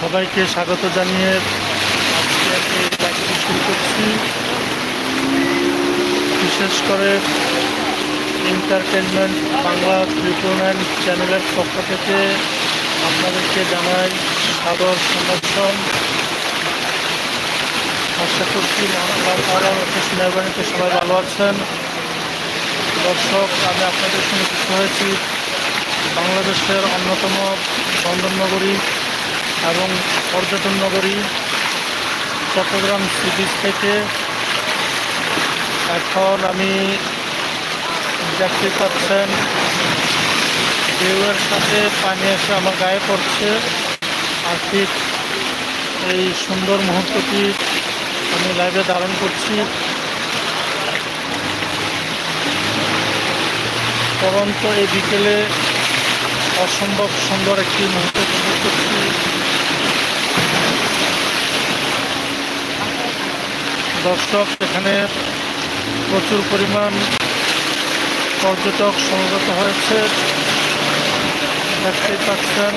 সবাইকে স্বাগত জানিয়ে আজকে লাইভটি শুরু করছি। বিশেষ করে এন্টারটেনমেন্ট বাংলা ত্রিপুর চ্যানেলের পক্ষ থেকে আপনাদেরকে জানাই সাদর সমর্থন আশা করছি মেহরবানিতে সবাই ভালো আছেন। দর্শক, আমি আপনাদের সঙ্গে যুক্ত হয়েছি বাংলাদেশের অন্যতম বন্দর নগরী এবং পর্যটন নগরী চট্টগ্রাম সি থেকে এখন আমি দেখতে পাচ্ছেন ঢেউয়ের সাথে পানি এসে আমার গায়ে পড়ছে। আর ঠিক এই সুন্দর মুহূর্তটি আমি লাইভে ধারণ করছি। পরন্ত এই বিকেলে অসম্ভব সুন্দর একটি মুহূর্ত করছি। দর্শক, এখানে প্রচুর পরিমাণ পর্যটক সমবেত হয়েছে। দেখতেই পাচ্ছেন,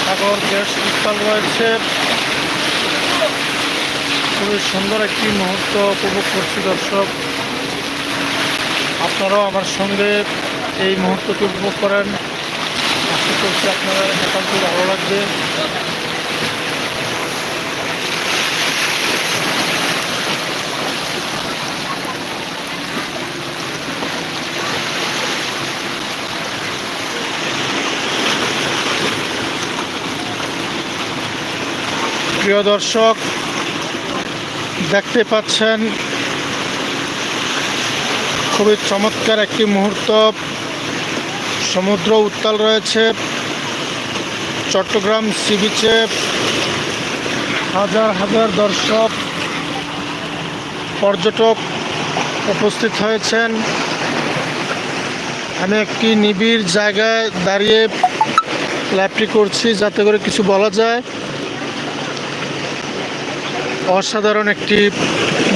সাগর গ্যাস উত্তাল রয়েছে। খুবই সুন্দর একটি মুহূর্ত উপভোগ করছি দর্শক। আপনারাও আমার সঙ্গে এই মুহূর্তটি উপভোগ করেন। আশা করছি আপনারা একান্ত ভালো লাগবে। প্রিয় দর্শক দেখতে পাচ্ছেন খুবই চমৎকার একটি মুহূর্ত। সমুদ্র উত্তাল রয়েছে। চট্টগ্রাম সি বিচে হাজার হাজার দর্শক, পর্যটক উপস্থিত হয়েছেন। আমি একটি নিবিড় জায়গায় দাঁড়িয়ে লাইভটি করছি যাতে করে কিছু বলা যায়। অসাধারণ একটি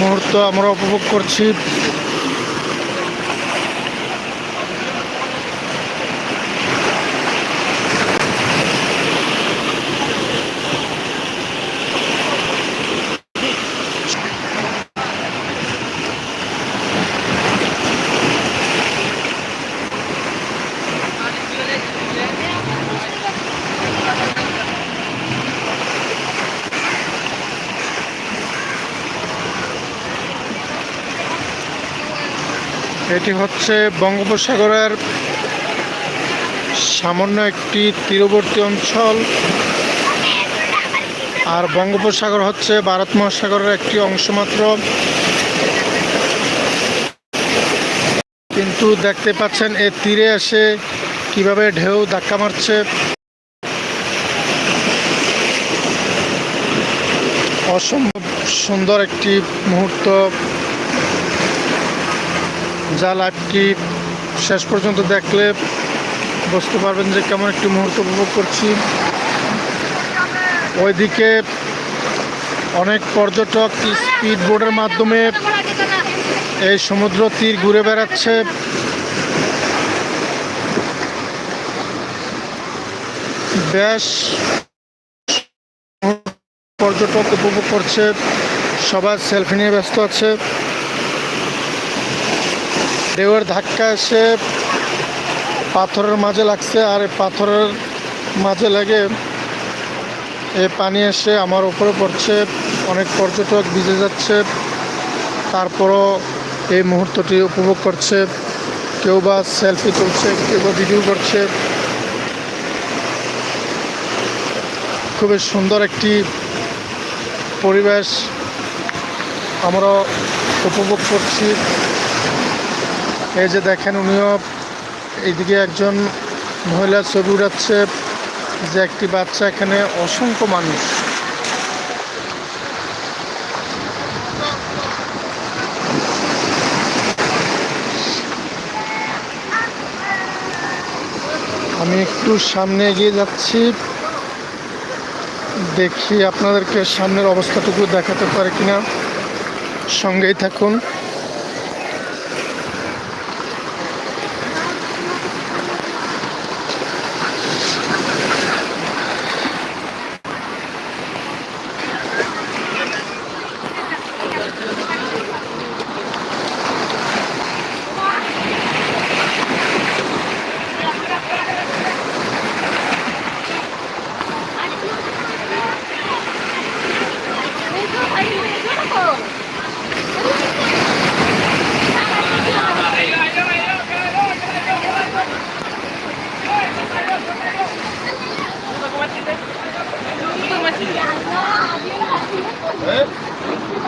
মুহূর্ত আমরা উপভোগ করছি। এটি হচ্ছে বঙ্গোপসাগরের সামান্য একটি তীরবর্তী অঞ্চল। আর বঙ্গোপসাগর হচ্ছে ভারত মহাসাগরের একটি অংশ মাত্র। কিন্তু দেখতে পাচ্ছেন এ তীরে এসে কীভাবে ঢেউ ধাক্কা মারছে। অসম্ভব সুন্দর একটি মুহূর্ত। যা লাইভটি শেষ পর্যন্ত দেখলে বুঝতে পারবেন যে কেমন একটি মুহূর্ত উপভোগ করছি। ওইদিকে অনেক পর্যটক স্পিড বোর্ডের মাধ্যমে এই সমুদ্র তীর ঘুরে বেড়াচ্ছে। বেশ পর্যটক উপভোগ করছে সবার সেলফি নিয়ে ব্যস্ত আছে। ঢেউয়ের ধাক্কা এসে পাথরের মাঝে লাগছে আর এই পাথরের মাঝে লেগে এ পানি এসে আমার উপরে পড়ছে। অনেক পর্যটক ভিজে যাচ্ছে। তারপরও এই মুহূর্তটি উপভোগ করছে। কেউ বা সেলফি তুলছে, কেউ বা ভিডিও করছে। খুবই সুন্দর একটি পরিবেশ আমরা উপভোগ করছি। এই যে দেখেন উনিও এইদিকে একজন মহিলা ছবি উড়াচ্ছে যে একটি বাচ্চা এখানে অসংখ্য মানুষ। আমি একটু সামনে এগিয়ে যাচ্ছি। দেখি আপনাদেরকে সামনের অবস্থাটুকু দেখাতে পারে কিনা। সঙ্গেই থাকুন।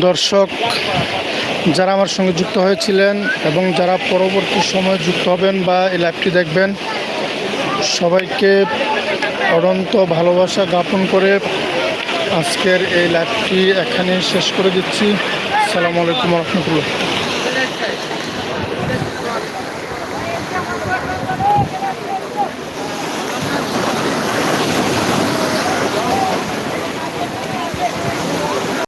দর্শক যারা আমার সঙ্গে যুক্ত হয়েছিলেন এবং যারা পরবর্তী সময়ে যুক্ত হবেন বা এই লাইভটি দেখবেন, সবাইকে অনন্ত ভালোবাসা জ্ঞাপন করে আজকের এই লাইভটি এখানে শেষ করে দিচ্ছি। সালামু আলাইকুম রহমতুল্লাহ।